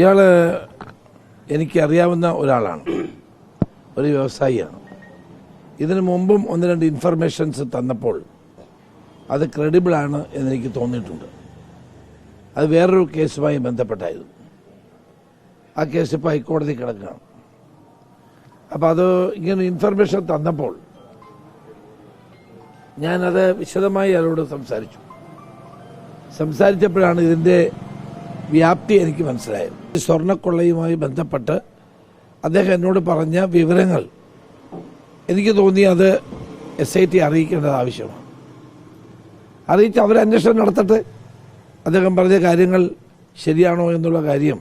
ഇയാൾ എനിക്കറിയാവുന്ന ഒരാളാണ്. ഒരു വ്യവസായിയാണ്. ഇതിനു മുമ്പും ഒന്ന് രണ്ട് ഇൻഫർമേഷൻസ് തന്നപ്പോൾ അത് ക്രെഡിബിൾ ആണ് എന്നെനിക്ക് തോന്നിയിട്ടുണ്ട്. അത് വേറൊരു കേസുമായി ബന്ധപ്പെട്ടായിരുന്നു. ആ കേസ് ഇപ്പോൾ ഹൈക്കോടതി കിടക്കുകയാണ്. അപ്പം അത് ഇങ്ങനെ ഇൻഫർമേഷൻ തന്നപ്പോൾ ഞാനത് വിശദമായി അയാളോട് സംസാരിച്ചു. സംസാരിച്ചപ്പോഴാണ് ഇതിന്റെ വ്യാപ്തി എനിക്ക് മനസ്സിലായത്. സ്വർണക്കൊള്ളയുമായി ബന്ധപ്പെട്ട് അദ്ദേഹം എന്നോട് പറഞ്ഞ വിവരങ്ങൾ എനിക്ക് തോന്നി അത് എസ് ഐ ടി അറിയിക്കേണ്ടത് ആവശ്യമാണ്. അറിയിച്ച് അവർ അന്വേഷണം നടത്തിട്ട്. അദ്ദേഹം പറഞ്ഞ കാര്യങ്ങൾ ശരിയാണോ എന്നുള്ള കാര്യം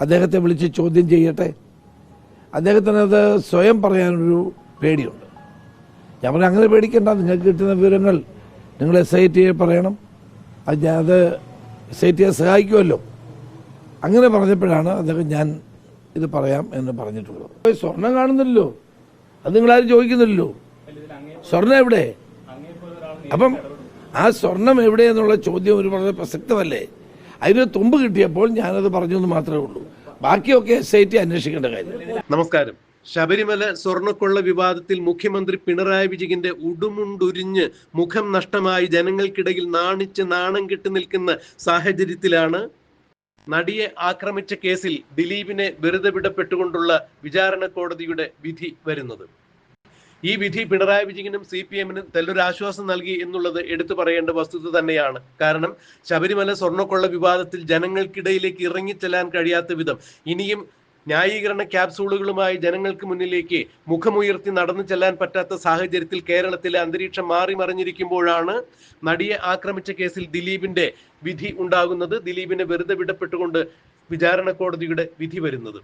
അദ്ദേഹത്തെ വിളിച്ച് ചോദ്യം ചെയ്യട്ടെ. അദ്ദേഹത്തിന് അത് സ്വയം പറയാനൊരു പേടിയുണ്ട്. ഞാൻ പറഞ്ഞു അങ്ങനെ പേടിക്കേണ്ട. നിങ്ങൾക്ക് കിട്ടുന്ന വിവരങ്ങൾ നിങ്ങൾ എസ് ഐ ടിയെ പറയണം. അത് ടിയെ സഹായിക്കുമല്ലോ. അങ്ങനെ പറഞ്ഞപ്പോഴാണ് അദ്ദേഹം ഞാൻ ഇത് പറയാം എന്ന് പറഞ്ഞിട്ടുള്ളത്. സ്വർണം കാണുന്നില്ലല്ലോ. അത് നിങ്ങളാരും ചോദിക്കുന്നില്ലല്ലോ. സ്വർണം എവിടെ? അപ്പം ആ സ്വർണം എവിടെ എന്നുള്ള ചോദ്യം ഒരു വളരെ പ്രസക്തമല്ലേ? അതിന് തുമ്പ് കിട്ടിയപ്പോൾ ഞാനത് പറഞ്ഞു എന്ന് മാത്രമേ ഉള്ളൂ. ബാക്കിയൊക്കെ എസ് ഐ ടി അന്വേഷിക്കേണ്ട കാര്യം. നമസ്കാരം. ശബരിമല സ്വർണക്കൊള്ള വിവാദത്തിൽ മുഖ്യമന്ത്രി പിണറായി വിജയന്റെ ഉടുമുണ്ടുരിഞ്ഞ് മുഖം നഷ്ടമായി ജനങ്ങൾക്കിടയിൽ നാണിച്ച് നാണം കെട്ടി നിൽക്കുന്ന സാഹചര്യത്തിലാണ് നടിയെ ആക്രമിച്ച കേസിൽ ദിലീപിനെ വെറുതെ വിടപ്പെട്ടുകൊണ്ടുള്ള വിചാരണ കോടതിയുടെ വിധി വരുന്നത്. ഈ വിധി പിണറായി വിജയനും സി പി എമ്മിനും തെല്ലൊരു ആശ്വാസം നൽകി എന്നുള്ളത് എടുത്തു പറയേണ്ട വസ്തുത തന്നെയാണ്. കാരണം ശബരിമല സ്വർണക്കൊള്ള വിവാദത്തിൽ ജനങ്ങൾക്കിടയിലേക്ക് ഇറങ്ങിച്ചെല്ലാൻ കഴിയാത്ത വിധം ഇനിയും ന്യായീകരണ ക്യാപ്സൂളുകളുമായി ജനങ്ങൾക്ക് മുന്നിലേക്ക് മുഖമുയർത്തി നടന്നു ചെല്ലാൻ പറ്റാത്ത സാഹചര്യത്തിൽ കേരളത്തിലെ അന്തരീക്ഷം മാറി മറിഞ്ഞിരിക്കുമ്പോഴാണ് നടിയെ ആക്രമിച്ച കേസിൽ ദിലീപിന്റെ വിധി ഉണ്ടാകുന്നത്. ദിലീപിനെ വെറുതെ വിടപ്പെട്ടുകൊണ്ട് വിചാരണ കോടതിയുടെ വിധി വരുന്നത്.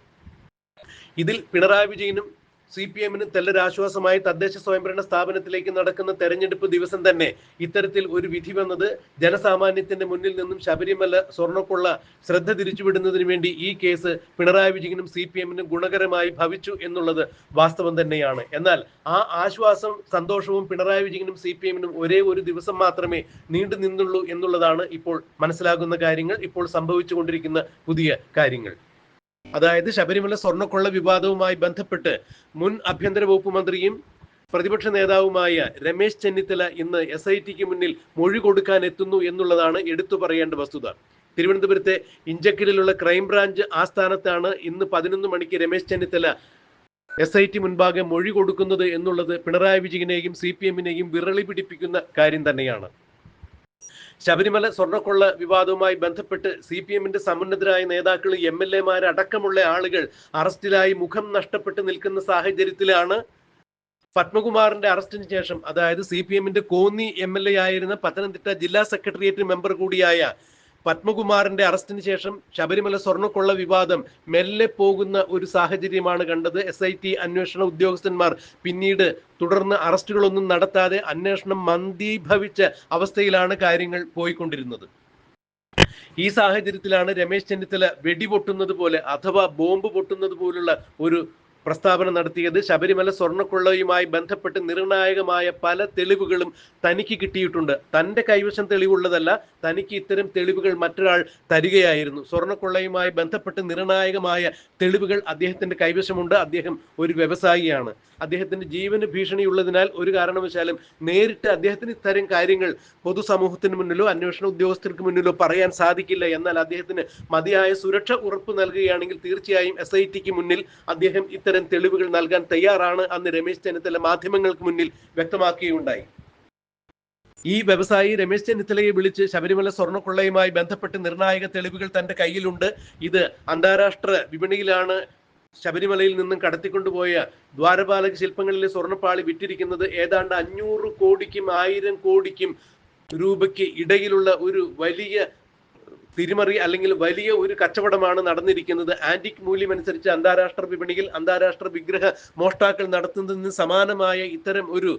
ഇതിൽ പിണറായി വിജയനും സി പി എമ്മിന് തെല്ലൊരാശ്വാസമായി തദ്ദേശ സ്വയംഭരണ സ്ഥാപനത്തിലേക്ക് നടക്കുന്ന തെരഞ്ഞെടുപ്പ് ദിവസം തന്നെ ഇത്തരത്തിൽ ഒരു വിധി വന്നത് ജനസാമാന്യത്തിന്റെ മുന്നിൽ നിന്നും ശബരിമല സ്വർണക്കൊള്ള ശ്രദ്ധ തിരിച്ചുവിടുന്നതിന് വേണ്ടി ഈ കേസ് പിണറായി വിജയനും സി പി എമ്മിനും ഗുണകരമായി ഭവിച്ചു എന്നുള്ളത് വാസ്തവം തന്നെയാണ്. എന്നാൽ ആ ആശ്വാസം സന്തോഷവും പിണറായി വിജയനും സി പി എമ്മിനും ഒരേ ഒരു ദിവസം മാത്രമേ നീണ്ടു നിന്നുള്ളൂ എന്നുള്ളതാണ് ഇപ്പോൾ മനസ്സിലാകുന്ന കാര്യങ്ങൾ ഇപ്പോൾ സംഭവിച്ചുകൊണ്ടിരിക്കുന്ന പുതിയ കാര്യങ്ങൾ. അതായത് ശബരിമല സ്വർണക്കൊള്ള വിവാദവുമായി ബന്ധപ്പെട്ട് മുൻ ആഭ്യന്തര വകുപ്പ് മന്ത്രിയും പ്രതിപക്ഷ നേതാവുമായ രമേശ് ചെന്നിത്തല ഇന്ന് എസ് ഐ ടിക്ക് മുന്നിൽ മൊഴി കൊടുക്കാൻ എത്തുന്നു എന്നുള്ളതാണ് എടുത്തു പറയേണ്ട വസ്തുത. തിരുവനന്തപുരത്തെ ഇഞ്ചക്കലിലുള്ള ക്രൈംബ്രാഞ്ച് ആസ്ഥാനത്താണ് ഇന്ന് പതിനൊന്ന് മണിക്ക് Ramesh Chennithala S I T മുൻപാകെ മൊഴി കൊടുക്കുന്നത് എന്നുള്ളത് പിണറായി വിജയനെയും സി പി എമ്മിനെയും വിരളി പിടിപ്പിക്കുന്ന കാര്യം തന്നെയാണ്. ശബരിമല സ്വർണക്കൊള്ള വിവാദവുമായി ബന്ധപ്പെട്ട് സി പി എമ്മിന്റെ സമുന്നതരായ നേതാക്കൾ എം എൽ എമാർ അടക്കമുള്ള ആളുകൾ അറസ്റ്റിലായി മുഖം നഷ്ടപ്പെട്ട് നിൽക്കുന്ന സാഹചര്യത്തിലാണ് പത്മകുമാറിന്റെ അറസ്റ്റിന് ശേഷം. അതായത് സി പി എമ്മിന്റെ കോന്നി എം എൽ എ ആയിരുന്ന പത്തനംതിട്ട ജില്ലാ സെക്രട്ടേറിയറ്റ് മെമ്പർ കൂടിയായ പത്മകുമാറിന്റെ അറസ്റ്റിന് ശേഷം ശബരിമല സ്വർണക്കൊള്ള വിവാദം മെല്ലെ പോകുന്ന ഒരു സാഹചര്യമാണ് കണ്ടത്. എസ് ഐ ടി അന്വേഷണ ഉദ്യോഗസ്ഥന്മാർ പിന്നീട് തുടർന്ന് അറസ്റ്റുകളൊന്നും നടത്താതെ അന്വേഷണം മന്ദീഭവിച്ച അവസ്ഥയിലാണ് കാര്യങ്ങൾ പോയിക്കൊണ്ടിരുന്നത്. ഈ സാഹചര്യത്തിലാണ് രമേശ് ചെന്നിത്തല വെടിപൊട്ടുന്നത് പോലെ അഥവാ ബോംബ് പൊട്ടുന്നത് പോലുള്ള ഒരു പ്രസ്താവന നടത്തിയത് ശബരിമല സ്വർണക്കൊള്ളയുമായി ബന്ധപ്പെട്ട് നിർണായകമായ പല തെളിവുകളും തനിക്ക് കിട്ടിയിട്ടുണ്ട്. തന്റെ കൈവശം തെളിവുള്ളതല്ല തനിക്ക് ഇത്തരം തെളിവുകൾ മറ്റൊരാൾ തരികയായിരുന്നു. സ്വർണക്കൊള്ളയുമായി ബന്ധപ്പെട്ട് നിർണായകമായ തെളിവുകൾ അദ്ദേഹത്തിന്റെ കൈവശമുണ്ട്. അദ്ദേഹം ഒരു വ്യവസായിയാണ്. അദ്ദേഹത്തിന്റെ ജീവന് ഭീഷണിയുള്ളതിനാൽ ഒരു കാരണവശാലും നേരിട്ട് അദ്ദേഹത്തിന് ഇത്തരം കാര്യങ്ങൾ പൊതുസമൂഹത്തിന് മുന്നിലോ അന്വേഷണ ഉദ്യോഗസ്ഥർക്ക് മുന്നിലോ പറയാൻ സാധിക്കില്ല. എന്നാൽ അദ്ദേഹത്തിന് മതിയായ സുരക്ഷ ഉറപ്പ് നൽകുകയാണെങ്കിൽ തീർച്ചയായും എസ് മുന്നിൽ അദ്ദേഹം ഇത്തരം തെളിവുകൾ നൽകാൻ തയ്യാറാണ് അന്ന് രമേശ് ചെന്നിത്തല മാധ്യമങ്ങൾക്ക് മുന്നിൽ വ്യക്തമാക്കുകയുണ്ടായി ഈ വ്യവസായി രമേശ് ചെന്നിത്തലയെ വിളിച്ച് ശബരിമല സ്വർണക്കൊള്ളയുമായി ബന്ധപ്പെട്ട് നിർണായക തെളിവുകൾ തന്റെ കയ്യിലുണ്ട്. ഇത് അന്താരാഷ്ട്ര വിപണിയിലാണ് ശബരിമലയിൽ നിന്നും കടത്തിക്കൊണ്ടുപോയ ദ്വാരപാലക ശില്പങ്ങളിലെ സ്വർണപ്പാളി വിറ്റിരിക്കുന്നത് ഏതാണ്ട് അഞ്ഞൂറ് കോടിക്കും ആയിരം കോടിക്കും രൂപയ്ക്ക് ഇടയിലുള്ള ഒരു വലിയ തിരിമറി അല്ലെങ്കിൽ വലിയ ഒരു കച്ചവടമാണ് നടന്നിരിക്കുന്നത്. ആന്റിക് മൂല്യം അനുസരിച്ച് അന്താരാഷ്ട്ര വിപണിയിൽ അന്താരാഷ്ട്ര വിഗ്രഹ മോഷ്ടാക്കൾ നടത്തുന്നതിന് സമാനമായ ഇത്തരം ഒരു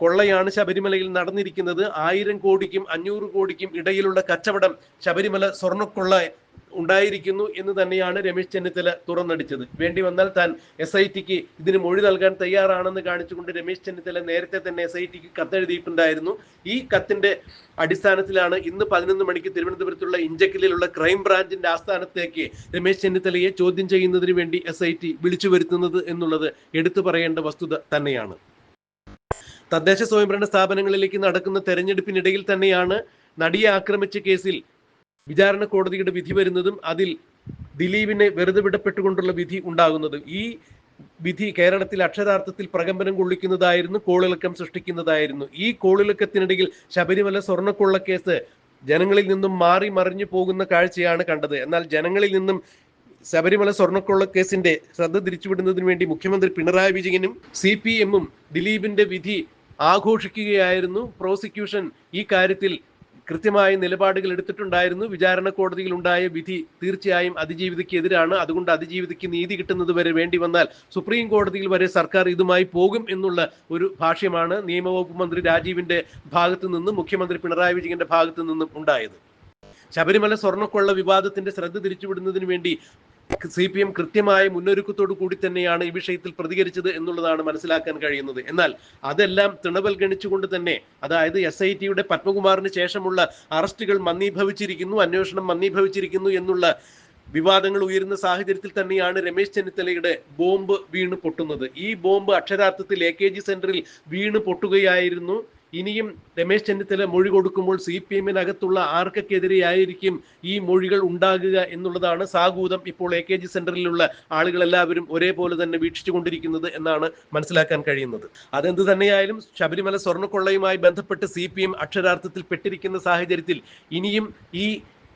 കൊള്ളയാണ് ശബരിമലയിൽ നടന്നിരിക്കുന്നത്. ആയിരം കോടിക്കും അഞ്ഞൂറ് കോടിക്കും ഇടയിലുള്ള കച്ചവടം ശബരിമല സ്വർണക്കൊള്ള ഉണ്ടായിരിക്കുന്നു എന്ന് തന്നെയാണ് രമേശ് ചെന്നിത്തല തുറന്നടിച്ചത്. വേണ്ടി വന്നാൽ താൻ എസ് ഐ ടിക്ക് ഇതിന് മൊഴി നൽകാൻ തയ്യാറാണെന്ന് കാണിച്ചുകൊണ്ട് രമേശ് ചെന്നിത്തല നേരത്തെ തന്നെ എസ് ഐ ടിക്ക് കത്തെഴുതിയിട്ടുണ്ടായിരുന്നു. ഈ കത്തിന്റെ അടിസ്ഥാനത്തിലാണ് ഇന്ന് പതിനൊന്ന് മണിക്ക് തിരുവനന്തപുരത്തുള്ള ഇഞ്ചക്കലിലുള്ള ക്രൈം ബ്രാഞ്ചിന്റെ ആസ്ഥാനത്തേക്ക് രമേശ് ചെന്നിത്തലയെ ചോദ്യം ചെയ്യുന്നതിന് വേണ്ടി എസ് ഐ ടി വിളിച്ചു വരുത്തുന്നത് എന്നുള്ളത് എടുത്തു പറയേണ്ട വസ്തുത തന്നെയാണ്. തദ്ദേശ സ്വയംഭരണ സ്ഥാപനങ്ങളിലേക്ക് നടക്കുന്ന തെരഞ്ഞെടുപ്പിനിടയിൽ തന്നെയാണ് നടിയെ ആക്രമിച്ച കേസിൽ വിചാരണ കോടതിയുടെ വിധി വരുന്നതും അതിൽ ദിലീപിനെ വെറുതെ വിടപ്പെട്ടുകൊണ്ടുള്ള വിധി ഉണ്ടാകുന്നതും. ഈ വിധി കേരളത്തിൽ അക്ഷരാർത്ഥത്തിൽ പ്രകമ്പനം കൊള്ളിക്കുന്നതായിരുന്നു കോളിളക്കം സൃഷ്ടിക്കുന്നതായിരുന്നു. ഈ കോളിളക്കത്തിനിടയിൽ ശബരിമല സ്വർണക്കൊള്ള കേസ് ജനങ്ങളിൽ നിന്നും മാറി മറിഞ്ഞു പോകുന്ന കാഴ്ചയാണ് കണ്ടത്. എന്നാൽ ജനങ്ങളിൽ നിന്നും ശബരിമല സ്വർണക്കൊള്ള കേസിന്റെ ശ്രദ്ധ തിരിച്ചുവിടുന്നതിന് വേണ്ടി മുഖ്യമന്ത്രി പിണറായി വിജയനും സി പി എമ്മും ദിലീപിന്റെ വിധി ആഘോഷിക്കുകയായിരുന്നു. പ്രോസിക്യൂഷൻ ഈ കാര്യത്തിൽ കൃത്യമായ നിലപാടുകൾ എടുത്തിട്ടുണ്ടായിരുന്നു. വിചാരണ കോടതിയിൽ ഉണ്ടായ വിധി തീർച്ചയായും അതിജീവിതയ്ക്ക് എതിരാണ്. അതുകൊണ്ട് അതിജീവിതയ്ക്ക് നീതി കിട്ടുന്നത് വരെ വേണ്ടി വന്നാൽ സുപ്രീം കോടതിയിൽ വരെ സർക്കാർ ഇതുമായി പോകും എന്നുള്ള ഒരു ഭാഷ്യമാണ് നിയമവകുപ്പ് മന്ത്രി രാജീവിന്റെ ഭാഗത്തു നിന്നും മുഖ്യമന്ത്രി പിണറായി വിജയന്റെ ഭാഗത്തു നിന്നും ഉണ്ടായത്. ശബരിമല സ്വർണക്കൊള്ള വിവാദത്തിന്റെ ശ്രദ്ധ തിരിച്ചുവിടുന്നതിന് വേണ്ടി സി പി എം കൃത്യമായ മുന്നൊരുക്കത്തോടു കൂടി തന്നെയാണ് ഈ വിഷയത്തിൽ പ്രതികരിച്ചത് എന്നുള്ളതാണ് മനസ്സിലാക്കാൻ കഴിയുന്നത്. എന്നാൽ അതെല്ലാം തിണവൽഗണിച്ചുകൊണ്ട് തന്നെ അതായത് എസ് ഐ ടിയുടെ പത്മകുമാറിന് ശേഷമുള്ള അറസ്റ്റുകൾ മന്ദീഭവിച്ചിരിക്കുന്നു അന്വേഷണം മന്ദീഭവിച്ചിരിക്കുന്നു എന്നുള്ള വിവാദങ്ങൾ ഉയരുന്ന സാഹചര്യത്തിൽ തന്നെയാണ് രമേശ് ചെന്നിത്തലയുടെ ബോംബ് വീണ് പൊട്ടുന്നത്. ഈ ബോംബ് അക്ഷരാർത്ഥത്തിൽ എ കെ ജി സെന്ററിൽ വീണ് പൊട്ടുകയായിരുന്നു. ഇനിയും രമേശ് ചെന്നിത്തല മൊഴി കൊടുക്കുമ്പോൾ സി പി എമ്മിനകത്തുള്ള ആർക്കൊക്കെതിരെയായിരിക്കും ഈ മൊഴികൾ ഉണ്ടാകുക എന്നുള്ളതാണ് സാഗൂതം ഇപ്പോൾ എ കെ ജി സെന്ററിലുള്ള ആളുകളെല്ലാവരും ഒരേപോലെ തന്നെ വീക്ഷിച്ചുകൊണ്ടിരിക്കുന്നത് എന്നാണ് മനസ്സിലാക്കാൻ കഴിയുന്നത്. അതെന്ത് തന്നെയായാലും ശബരിമല സ്വർണക്കൊള്ളയുമായി ബന്ധപ്പെട്ട് സി പി എം അക്ഷരാർത്ഥത്തിൽ പെട്ടിരിക്കുന്ന സാഹചര്യത്തിൽ ഇനിയും ഈ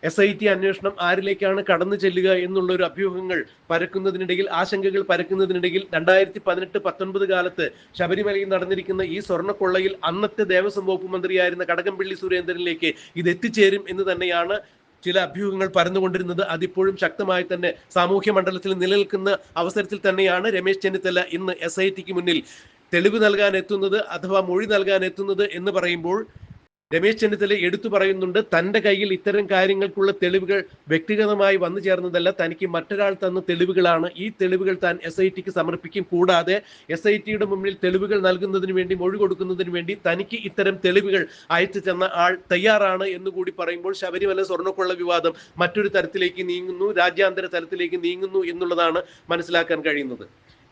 എസ് ഐ ടി അന്വേഷണം ആരിലേക്കാണ് കടന്നു ചെല്ലുക എന്നുള്ള ഒരു അഭ്യൂഹങ്ങൾ പരക്കുന്നതിനിടയിൽ ആശങ്കകൾ പരക്കുന്നതിനിടയിൽ രണ്ടായിരത്തി പതിനെട്ട് പത്തൊൻപത് കാലത്ത് ശബരിമലയിൽ നടന്നിരിക്കുന്ന ഈ സ്വർണക്കൊള്ളയിൽ അന്നത്തെ ദേവസ്വം വകുപ്പ് മന്ത്രിയായിരുന്ന കടകംപള്ളി സുരേന്ദ്രനിലേക്ക് ഇത് എത്തിച്ചേരും എന്ന് തന്നെയാണ് ചില അഭ്യൂഹങ്ങൾ പരന്നുകൊണ്ടിരുന്നത്. അതിപ്പോഴും ശക്തമായി തന്നെ സാമൂഹ്യ മണ്ഡലത്തിൽ നിലനിൽക്കുന്ന അവസരത്തിൽ തന്നെയാണ് രമേശ് ചെന്നിത്തല ഇന്ന് എസ് മുന്നിൽ തെളിവ് നൽകാൻ എത്തുന്നത് അഥവാ മൊഴി നൽകാൻ എത്തുന്നത് എന്ന് പറയുമ്പോൾ രമേശ് ചെന്നിത്തല എടുത്തു പറയുന്നുണ്ട് തന്റെ കയ്യിൽ ഇത്തരം കാര്യങ്ങൾക്കുള്ള തെളിവുകൾ വ്യക്തിഗതമായി വന്നു ചേർന്നതല്ല തനിക്ക് മറ്റൊരാൾ തന്ന തെളിവുകളാണ്. ഈ തെളിവുകൾ താൻ എസ് ഐ ടിക്ക് സമർപ്പിക്കും. കൂടാതെ എസ് ഐ ടിയുടെ മുന്നിൽ തെളിവുകൾ നൽകുന്നതിന് വേണ്ടി മൊഴി കൊടുക്കുന്നതിന് വേണ്ടി തനിക്ക് ഇത്തരം തെളിവുകൾ അയച്ചു തന്ന ആൾ തയ്യാറാണ് എന്ന് കൂടി പറയുമ്പോൾ ശബരിമല സ്വർണക്കൊള്ള വിവാദം മറ്റൊരു തരത്തിലേക്ക് നീങ്ങുന്നു രാജ്യാന്തര തലത്തിലേക്ക് നീങ്ങുന്നു എന്നുള്ളതാണ് മനസ്സിലാക്കാൻ കഴിയുന്നത്.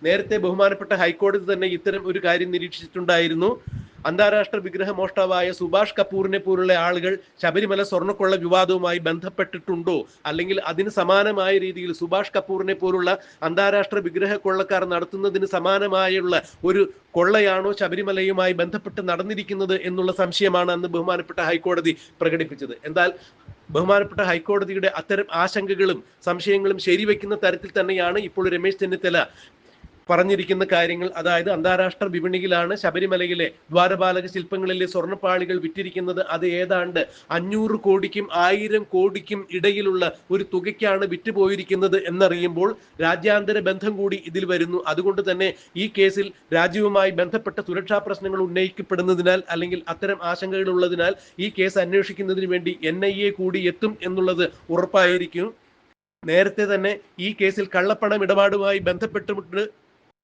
നേരത്തെ ബഹുമാനപ്പെട്ട ഹൈക്കോടതി തന്നെ ഇത്തരം ഒരു കാര്യം നിരീക്ഷിച്ചിട്ടുണ്ടായിരുന്നു. അന്താരാഷ്ട്ര വിഗ്രഹ മോഷ്ടാവായ സുഭാഷ് കപൂറിനെ പോലുള്ള ആളുകൾ ശബരിമല സ്വർണക്കൊള്ള വിവാദവുമായി ബന്ധപ്പെട്ടിട്ടുണ്ടോ? അല്ലെങ്കിൽ അതിന് സമാനമായ രീതിയിൽ സുഭാഷ് കപൂറിനെ പോലുള്ള അന്താരാഷ്ട്ര വിഗ്രഹ കൊള്ളക്കാർ നടത്തുന്നതിന് സമാനമായുള്ള ഒരു കൊള്ളയാണോ ശബരിമലയുമായി ബന്ധപ്പെട്ട് നടന്നിരിക്കുന്നത് എന്നുള്ള സംശയമാണ് അന്ന് ബഹുമാനപ്പെട്ട ഹൈക്കോടതി പ്രകടിപ്പിച്ചത്. എന്നാൽ ബഹുമാനപ്പെട്ട ഹൈക്കോടതിയുടെ അത്തരം ആശങ്കകളും സംശയങ്ങളും ശരിവെക്കുന്ന തരത്തിൽ തന്നെയാണ് ഇപ്പോൾ രമേശ് ചെന്നിത്തല പറഞ്ഞിരിക്കുന്ന കാര്യങ്ങൾ അതായത് അന്താരാഷ്ട്ര വിപണിയിലാണ് ശബരിമലയിലെ ദ്വാരപാലക ശില്പങ്ങളിലെ സ്വർണപ്പാളികൾ വിറ്റിരിക്കുന്നത്. അത് ഏതാണ്ട് അഞ്ഞൂറ് കോടിക്കും ആയിരം കോടിക്കും ഇടയിലുള്ള ഒരു തുകയ്ക്കാണ് വിറ്റുപോയിരിക്കുന്നത് എന്നറിയുമ്പോൾ രാജ്യാന്തര ബന്ധം കൂടി ഇതിൽ വരുന്നു. അതുകൊണ്ട് തന്നെ ഈ കേസിൽ രാജ്യവുമായി ബന്ധപ്പെട്ട സുരക്ഷാ പ്രശ്നങ്ങൾ ഉന്നയിക്കപ്പെടുന്നതിനാൽ അല്ലെങ്കിൽ അത്തരം ആശങ്കകൾ ഉള്ളതിനാൽ ഈ കേസ് അന്വേഷിക്കുന്നതിന് വേണ്ടി എൻ കൂടി എത്തും എന്നുള്ളത് ഉറപ്പായിരിക്കും. നേരത്തെ തന്നെ ഈ കേസിൽ കള്ളപ്പണം ഇടപാടുമായി ബന്ധപ്പെട്ടുകൊണ്ട്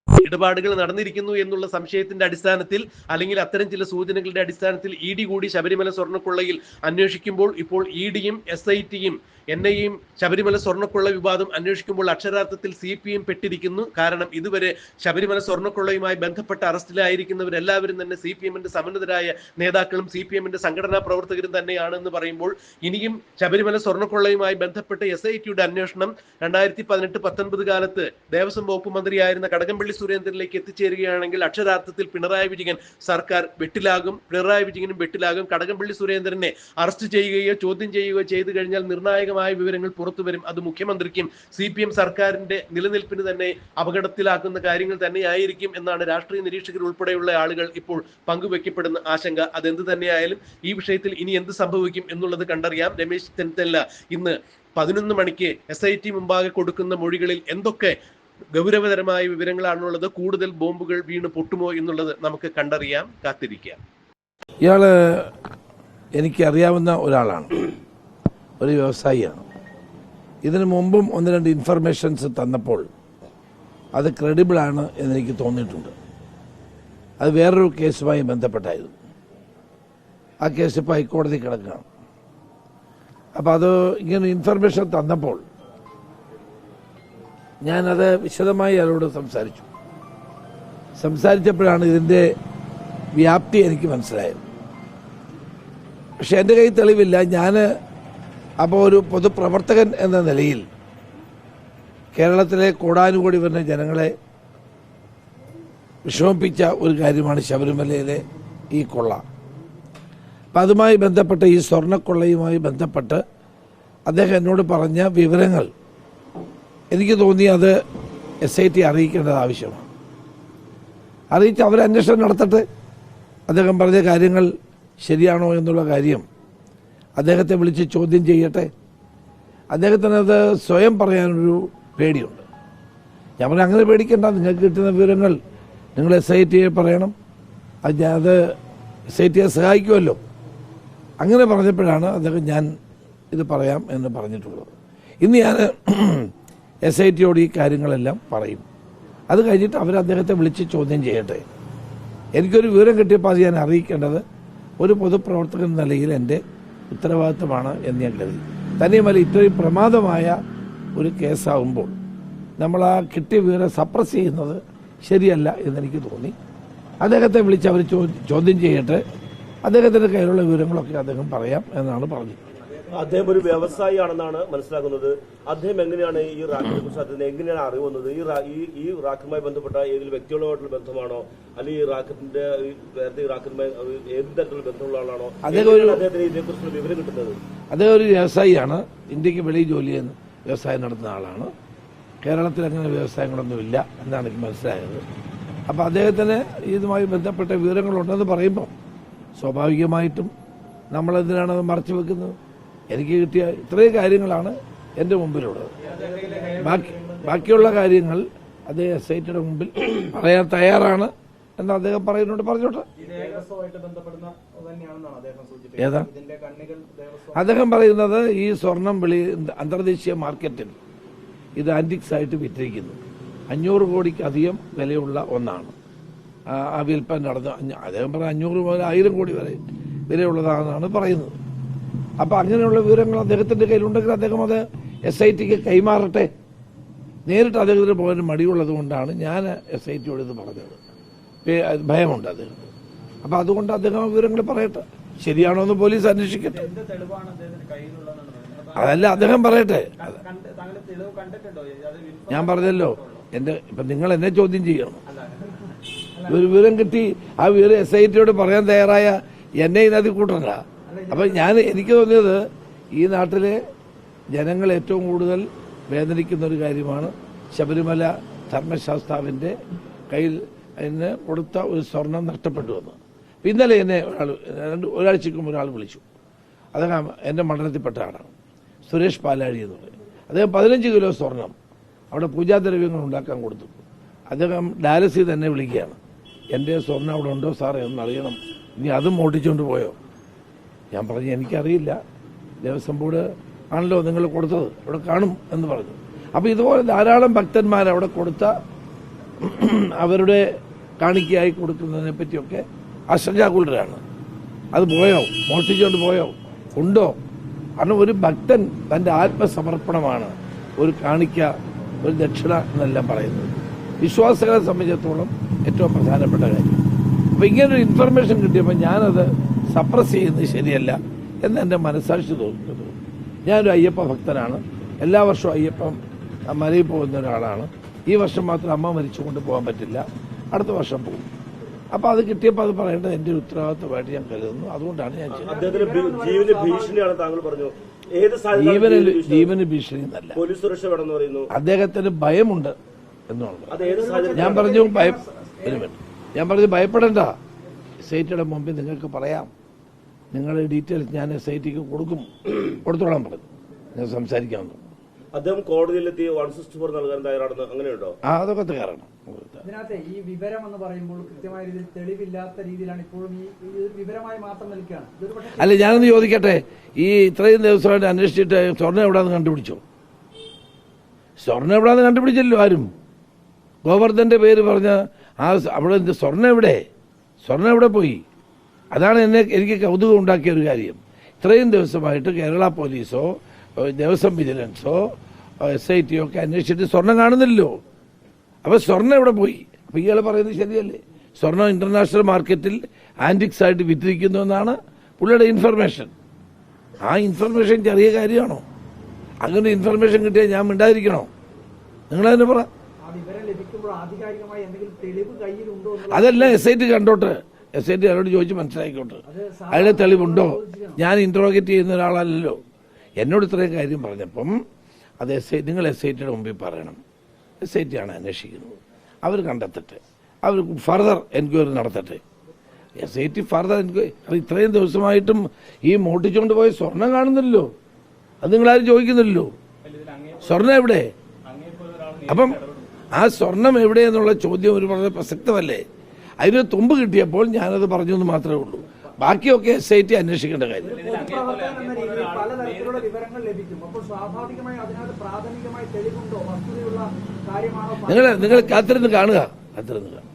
ഇടപാടുകൾ നടന്നിരിക്കുന്നു എന്നുള്ള സംശയത്തിന്റെ അടിസ്ഥാനത്തിൽ അല്ലെങ്കിൽ അത്തരം ചില സൂചനകളുടെ അടിസ്ഥാനത്തിൽ ഇ ഡി കൂടി ശബരിമല സ്വർണക്കൊള്ളയിൽ അന്വേഷിക്കുമ്പോൾ ഇപ്പോൾ ഇ ഡിയും എസ് ഐ ടിയും എൻ ഐയും ശബരിമല സ്വർണക്കൊള്ള വിവാദം അന്വേഷിക്കുമ്പോൾ അക്ഷരാർത്ഥത്തിൽ സി പി എം പെട്ടിരിക്കുന്നു. കാരണം ഇതുവരെ ശബരിമല സ്വർണക്കൊള്ളയുമായി ബന്ധപ്പെട്ട അറസ്റ്റിലായിരിക്കുന്നവരെല്ലാവരും തന്നെ സി പി എമ്മിന്റെ സമന്നതരായ നേതാക്കളും സി പി എമ്മിന്റെ സംഘടനാ പ്രവർത്തകരും തന്നെയാണെന്ന് പറയുമ്പോൾ ഇനിയും ശബരിമല സ്വർണക്കൊള്ളയുമായി ബന്ധപ്പെട്ട എസ് ഐ ടിയുടെ അന്വേഷണം രണ്ടായിരത്തി പതിനെട്ട് പത്തൊൻപത് കാലത്ത് ദേവസ്വം വകുപ്പ് മന്ത്രിയായിരുന്ന കടകംപള്ളി സുരേന്ദ്രനിലേക്ക് എത്തിച്ചേരുകയാണെങ്കിൽ അക്ഷരാർത്ഥത്തിൽ പിണറായി വിജയൻ സർക്കാർ വെട്ടിലാകും. പിണറായി വിജയനും വെട്ടിലാകും. കടകംപള്ളി സുരേന്ദ്രനെ അറസ്റ്റ് ചെയ്യുകയോ ചോദ്യം ചെയ്യുകയോ ചെയ്തു കഴിഞ്ഞാൽ നിർണായകമായ വിവരങ്ങൾ പുറത്തു വരും. അത് മുഖ്യമന്ത്രിക്കും സി പി എം സർക്കാരിന്റെ നിലനിൽപ്പിന് തന്നെ അപകടത്തിലാക്കുന്ന കാര്യങ്ങൾ തന്നെയായിരിക്കും എന്നാണ് രാഷ്ട്രീയ നിരീക്ഷകർ ഉൾപ്പെടെയുള്ള ആളുകൾ ഇപ്പോൾ പങ്കുവെക്കപ്പെടുന്ന ആശങ്ക. അതെന്ത് തന്നെയായാലും ഈ വിഷയത്തിൽ ഇനി എന്ത് സംഭവിക്കും എന്നുള്ളത് കണ്ടറിയാം. രമേശ് ചെന്നിത്തല ഇന്ന് പതിനൊന്ന് മണിക്ക് എസ് ഐ ടി മുമ്പാകെ കൊടുക്കുന്ന മൊഴികളിൽ എന്തൊക്കെ ഗൗരവതരമായ വിവരങ്ങളാണുള്ളത്. കൂടുതൽ ബോംബുകൾ വീണ് പൊട്ടുമോ എന്നുള്ളത് നമുക്ക് കണ്ടറിയാം കാത്തിരിക്കാം. ഇയാൾ എനിക്ക് അറിയാവുന്ന ഒരാളാണ്. ഒരു വ്യവസായിയാണ്. ഇതിനു മുമ്പും ഒന്ന് രണ്ട് ഇൻഫർമേഷൻസ് തന്നപ്പോൾ അത് ക്രെഡിബിൾ ആണ് എന്നെനിക്ക് തോന്നിയിട്ടുണ്ട്. അത് വേറൊരു കേസുമായി ബന്ധപ്പെട്ടായിരുന്നു. ആ കേസ് ഇപ്പോൾ ഹൈക്കോടതി കിടക്കുകയാണ്. അപ്പോൾ അത് ഇങ്ങനെ ഇൻഫർമേഷൻ തന്നപ്പോൾ ഞാനത് വിശദമായി അയാളോട് സംസാരിച്ചു. സംസാരിച്ചപ്പോഴാണ് ഇതിന്റെ വ്യാപ്തി എനിക്ക് മനസ്സിലായത്. പക്ഷെ എന്റെ കയ്യിൽ തെളിവില്ല. ഞാൻ അപ്പോൾ ഒരു പൊതുപ്രവർത്തകൻ എന്ന നിലയിൽ കേരളത്തിലെ കോടാനുകോടി വരുന്ന ജനങ്ങളെ വിഷമിപ്പിച്ച ഒരു കാര്യമാണ് ശബരിമലയിലെ ഈ കൊള്ള. അപ്പം അതുമായി ബന്ധപ്പെട്ട് ഈ സ്വർണക്കൊള്ളയുമായി ബന്ധപ്പെട്ട് അദ്ദേഹം എന്നോട് പറഞ്ഞ വിവരങ്ങൾ എനിക്ക് തോന്നി അത് എസ് ഐ ടി അറിയിക്കേണ്ടത് ആവശ്യമാണ്. അറിയിച്ച് അവർ അന്വേഷണം നടത്തട്ടെ. അദ്ദേഹം പറഞ്ഞ കാര്യങ്ങൾ ശരിയാണോ എന്നുള്ള കാര്യം അദ്ദേഹത്തെ വിളിച്ച് ചോദ്യം ചെയ്യട്ടെ. അദ്ദേഹത്തിന് അത് സ്വയം പറയാനൊരു പേടിയുണ്ട്. ഞാൻ പറഞ്ഞു അങ്ങനെ പേടിക്കേണ്ട. നിങ്ങൾക്ക് കിട്ടുന്ന വിവരങ്ങൾ നിങ്ങൾ എസ് ഐ ടിയെ പറയണം. അത് അത് എസ് ഐ ടിയെ സഹായിക്കുമല്ലോ. അങ്ങനെ പറഞ്ഞപ്പോഴാണ് അദ്ദേഹം ഞാൻ ഇത് പറയാം എന്ന് പറഞ്ഞിട്ടുള്ളത്. ഇന്ന് ഞാൻ എസ് ഐ ടിയോട് ഈ കാര്യങ്ങളെല്ലാം പറയും. അത് കഴിഞ്ഞിട്ട് അവർ അദ്ദേഹത്തെ വിളിച്ച് ചോദ്യം ചെയ്യട്ടെ. എനിക്കൊരു വിവരം കിട്ടിയപ്പോൾ അത് ഞാൻ അറിയിക്കേണ്ടത് ഒരു പൊതുപ്രവർത്തകൻ എന്ന നിലയിൽ എന്റെ ഉത്തരവാദിത്വമാണ് എന്ന് ഞാൻ കരുതി. തന്നെയുമല്ല ഇത്രയും പ്രമാദമായ ഒരു കേസാവുമ്പോൾ നമ്മൾ ആ കിട്ടിയ വിവരം സപ്രസ് ചെയ്യുന്നത് ശരിയല്ല എന്നെനിക്ക് തോന്നി. അദ്ദേഹത്തെ വിളിച്ച് അവർ ചോദ്യം ചെയ്യട്ടെ. അദ്ദേഹത്തിന്റെ കയ്യിലുള്ള വിവരങ്ങളൊക്കെ അദ്ദേഹം പറയാം എന്നാണ് പറഞ്ഞത്. അദ്ദേഹം ഒരു വ്യവസായിയാണെന്നാണ് മനസ്സിലാക്കുന്നത് അദ്ദേഹം എങ്ങനെയാണ് ഈ റാക്കിനെ കുറിച്ച് അദ്ദേഹത്തിന് എങ്ങനെയാണ് അറിവുന്നത് ഈ ഈ ഈ റാക്കുമായി ബന്ധപ്പെട്ട ഏതെങ്കിലും വ്യക്തികളുമായിട്ടുള്ള ബന്ധമാണോ? അല്ലെങ്കിൽ ഈ റാക്കറ്റിന്റെ നേരത്തെ ഈ റാക്കറ്റുമായി ഏത് തരത്തിലുള്ള ബന്ധമുള്ള ആളാണോ? അദ്ദേഹത്തിന് ഇതിനെക്കുറിച്ചുള്ള വിവരം കിട്ടുന്നത്? അദ്ദേഹം ഒരു വ്യവസായിയാണ്. ഇന്ത്യയ്ക്ക് വെളിയിൽ ജോലി ചെയ്യുന്ന വ്യവസായം നടത്തുന്ന ആളാണ്. കേരളത്തിൽ അങ്ങനെ വ്യവസായങ്ങളൊന്നുമില്ല എന്നാണ് എനിക്ക് മനസ്സിലായത്. അപ്പോൾ അദ്ദേഹത്തിന് ഇതുമായി ബന്ധപ്പെട്ട വിവരങ്ങളുണ്ടെന്ന് പറയുമ്പോൾ സ്വാഭാവികമായിട്ടും നമ്മളെന്തിനാണ് അത് മറച്ചു വെക്കുന്നത്? എനിക്ക് കിട്ടിയ ഇത്രയും കാര്യങ്ങളാണ് എന്റെ മുമ്പിലുള്ളത്. ബാക്കി ബാക്കിയുള്ള കാര്യങ്ങൾ അദ്ദേഹം എസ് ഐ ടിയുടെ മുമ്പിൽ പറയാൻ തയ്യാറാണ് എന്ന് അദ്ദേഹം പറയുന്നുണ്ട്. പറഞ്ഞോട്ടെ. ഏതാ? അദ്ദേഹം പറയുന്നത് ഈ സ്വർണം വെളി അന്തർദേശീയ മാർക്കറ്റിൽ ഇത് ആന്റിക്സ് ആയിട്ട് വിറ്റിരിക്കുന്നു. അഞ്ഞൂറ് കോടിക്ക് അധികം വിലയുള്ള ഒന്നാണ്. ആ ആ വിൽപ്പന നടന്ന അദ്ദേഹം പറഞ്ഞ അഞ്ഞൂറ് മുതൽ ആയിരം കോടി വരെ വിലയുള്ളതാണെന്നാണ് പറയുന്നത്. അപ്പം അങ്ങനെയുള്ള വിവരങ്ങൾ അദ്ദേഹത്തിന്റെ കയ്യിലുണ്ടെങ്കിൽ അദ്ദേഹം അത് എസ് ഐ ടിക്ക് കൈമാറട്ടെ. നേരിട്ട് അദ്ദേഹത്തിന് പോകാൻ മടിയുള്ളത് കൊണ്ടാണ് ഞാൻ എസ് ഐ ടിയോട് ഇത് പറഞ്ഞത്. ഭയമുണ്ട് അദ്ദേഹം അപ്പൊ അതുകൊണ്ട് അദ്ദേഹം ആ വിവരങ്ങൾ പറയട്ടെ. ശരിയാണോ എന്ന് പോലീസ് അന്വേഷിക്കട്ടെ. അതല്ല അദ്ദേഹം പറയട്ടെ. ഞാൻ പറഞ്ഞല്ലോ. എന്റെ ഇപ്പൊ നിങ്ങൾ എന്നെ ചോദ്യം ചെയ്യണം. ഒരു വിവരം കിട്ടി ആ വിവരം എസ് ഐ ടിയോട് പറയാൻ തയ്യാറായ എന്നെ ഇതിനകത്ത് കൂട്ടണ്ട. അപ്പൊ ഞാൻ എനിക്ക് തോന്നിയത് ഈ നാട്ടിലെ ജനങ്ങൾ ഏറ്റവും കൂടുതൽ വേദനിക്കുന്ന ഒരു കാര്യമാണ് ശബരിമല ധർമ്മശാസ്താവിന്റെ കയ്യിൽ അതിന് കൊടുത്ത ഒരു സ്വർണം നഷ്ടപ്പെട്ടു എന്ന്. ഇന്നലെ എന്നെ ഒരാൾ രണ്ട് ഒരാഴ്ചക്ക് ഒരാൾ വിളിച്ചു. അദ്ദേഹം എന്റെ മണ്ഡലത്തിൽപ്പെട്ട ആളാണ്. സുരേഷ് പാലാഴി എന്ന് പറയും. അദ്ദേഹം പതിനഞ്ച് കിലോ സ്വർണം അവിടെ പൂജാദ്രവ്യങ്ങൾ ഉണ്ടാക്കാൻ കൊടുത്തു. അദ്ദേഹം ഡയാലിസിൽ തന്നെ വിളിക്കുകയാണ്. എന്റെ സ്വർണം അവിടെ ഉണ്ടോ സാറേ? ഒന്ന് അറിയണം. ഇനി അതും ഓടിച്ചുകൊണ്ട് പോയോ? ഞാൻ പറഞ്ഞു എനിക്കറിയില്ല. ദേവസ്വം ബോർഡ് ആണല്ലോ നിങ്ങൾ കൊടുത്തത്. അവിടെ കാണും എന്ന് പറഞ്ഞു. അപ്പോൾ ഇതുപോലെ ധാരാളം ഭക്തന്മാർ അവിടെ കൊടുത്ത അവരുടെ കാണിക്കയായി കൊടുക്കുന്നതിനെ പറ്റിയൊക്കെ ആശങ്കാകുലരാണ് അത് പോയോ? മോഷ്ടിച്ചുകൊണ്ട് പോയോ? ഉണ്ടോ? കാരണം ഒരു ഭക്തൻ തന്റെ ആത്മസമർപ്പണമാണ് ഒരു കാണിക്ക ഒരു ദക്ഷിണ എന്നെല്ലാം പറയുന്നത്. വിശ്വാസികളെ സംബന്ധിച്ചിടത്തോളം ഏറ്റവും പ്രധാനപ്പെട്ട കാര്യം. അപ്പം ഇങ്ങനൊരു ഇൻഫർമേഷൻ കിട്ടിയപ്പോൾ ഞാനത് സപ്രസ് ചെയ്യുന്നത് ശരിയല്ല എന്ന് എന്റെ മനസ്സാക്ഷി തോന്നുന്നത് ഞാനൊരു അയ്യപ്പ ഭക്തനാണ്. എല്ലാ വർഷവും അയ്യപ്പം മലയിൽ പോകുന്ന ഒരാളാണ്. ഈ വർഷം മാത്രം അമ്മ മരിച്ചുകൊണ്ട് പോകാൻ പറ്റില്ല. അടുത്ത വർഷം പോകും. അപ്പോൾ അത് കിട്ടിയപ്പോൾ അത് പറയേണ്ടത് ഒരു ഉത്തരവാദിത്തമായിട്ട് ഞാൻ കരുതുന്നു. അതുകൊണ്ടാണ് ഞാൻ ജീവന് ജീവന് ഭീഷണി? എന്നല്ല പോലീസ് സുരക്ഷ വേണമെന്ന് പറയുന്നു. അദ്ദേഹത്തിന് ഭയമുണ്ട് എന്നുള്ളത്. ഞാൻ പറഞ്ഞു ഭയം ഞാൻ പറഞ്ഞു ഭയപ്പെടേണ്ട. സ്റ്റേറ്റിയുടെ മുമ്പിൽ നിങ്ങൾക്ക് പറയാം. നിങ്ങളുടെ ഡീറ്റെയിൽസ് ഞാൻ എസ് ഐ ടിക്ക് കൊടുക്കും. കൊടുത്തോളാൻ പറഞ്ഞു. ഞാൻ സംസാരിക്കാമെന്ന് അദ്ദേഹം കോടതിയിലെത്തി വൺ സിക്സ്റ്റി ഫോർ നൽകാൻ തയ്യാറാണെന്ന് അങ്ങനെയുണ്ടോ? ആ അതൊക്കെ തയ്യാറാണ്. ഇതിനകത്ത് ഈ വിവരം എന്ന് പറയുമ്പോൾ കൃത്യമായ രീതിയിൽ തെളിവില്ലാത്ത രീതിയിലാണ് ഇപ്പോഴും ഈ വിവരമായി മാത്രം നിൽക്കുകയാണ്. അല്ല ഞാനൊന്ന് ചോദിക്കട്ടെ. ഈ ഇത്രയും ദിവസമായിട്ട് അന്വേഷിച്ചിട്ട് സ്വർണം എവിടെയെന്ന് കണ്ടുപിടിച്ചോ? സ്വർണം എവിടെയാന്ന് കണ്ടുപിടിച്ചല്ലോ ആരും. ഗോവർദ്ധന്റെ പേര് പറഞ്ഞ ആ അവിടെ സ്വർണം എവിടെ? സ്വർണം എവിടെ പോയി? അതാണ് എന്നെ എനിക്ക് കൗതുകം ഉണ്ടാക്കിയ ഒരു കാര്യം. ഇത്രയും ദിവസമായിട്ട് കേരള പോലീസോ ദേവസ്വം വിജിലൻസോ എസ് ഐ ടിയോ ഒക്കെ അന്വേഷിച്ചിട്ട് സ്വർണം കാണുന്നില്ലല്ലോ. അപ്പോൾ സ്വർണം എവിടെ പോയി? അപ്പോൾ ഇയാൾ പറയുന്നത് ശരിയല്ലേ? സ്വർണം ഇന്റർനാഷണൽ മാർക്കറ്റിൽ ആന്റിക്സ് ആയിട്ട് വിറ്റിരിക്കുന്നു എന്നാണ് പുള്ളിയുടെ ഇൻഫർമേഷൻ ആ ഇൻഫർമേഷൻ ചെറിയ കാര്യമാണോ? അങ്ങനെ ഇൻഫർമേഷൻ കിട്ടിയാൽ ഞാൻ മിണ്ടാതിരിക്കണോ? പറ. തെളിവ് കയ്യിലുണ്ടോ എന്നുള്ള അതെല്ലാം എസ് ഐ ടി കണ്ടോട്ടെ. എസ് ഐ ടി അവരോട് ചോദിച്ച് മനസ്സിലാക്കിക്കോട്ടെ അത് തെളിവുണ്ടോ? ഞാൻ ഇൻട്രോഗേറ്റ് ചെയ്യുന്ന ഒരാളല്ലല്ലോ. എന്നോട് ഇത്രയും കാര്യം പറഞ്ഞപ്പം അത് എസ് ഐ നിങ്ങൾ എസ് ഐ ടിയുടെ മുമ്പിൽ പറയണം. എസ് ഐ ടി ആണ് അന്വേഷിക്കുന്നത്. അവർ കണ്ടെത്തട്ടെ. അവർ further enquiry നടത്തട്ടെ. S I T further enquiry അത് ഇത്രയും ദിവസമായിട്ടും ഈ മോട്ടിച്ചുകൊണ്ട് പോയ സ്വർണം കാണുന്നില്ലല്ലോ. അത് നിങ്ങളാരും ചോദിക്കുന്നില്ലല്ലോ. സ്വർണം എവിടെ? അപ്പം ആ സ്വർണം എവിടെ എന്നുള്ള ചോദ്യം ഒരു വളരെ പ്രസക്തമല്ലേ? അതിന് തുമ്പ് കിട്ടിയപ്പോൾ ഞാനത് പറഞ്ഞു എന്ന് മാത്രമേ ഉള്ളൂ. ബാക്കിയൊക്കെ എസ് ഐ ടി അന്വേഷിക്കേണ്ട കാര്യം. നിങ്ങൾ നിങ്ങൾ കാത്തിരുന്ന് കാണുക. കാത്തിരുന്ന് കാണുക.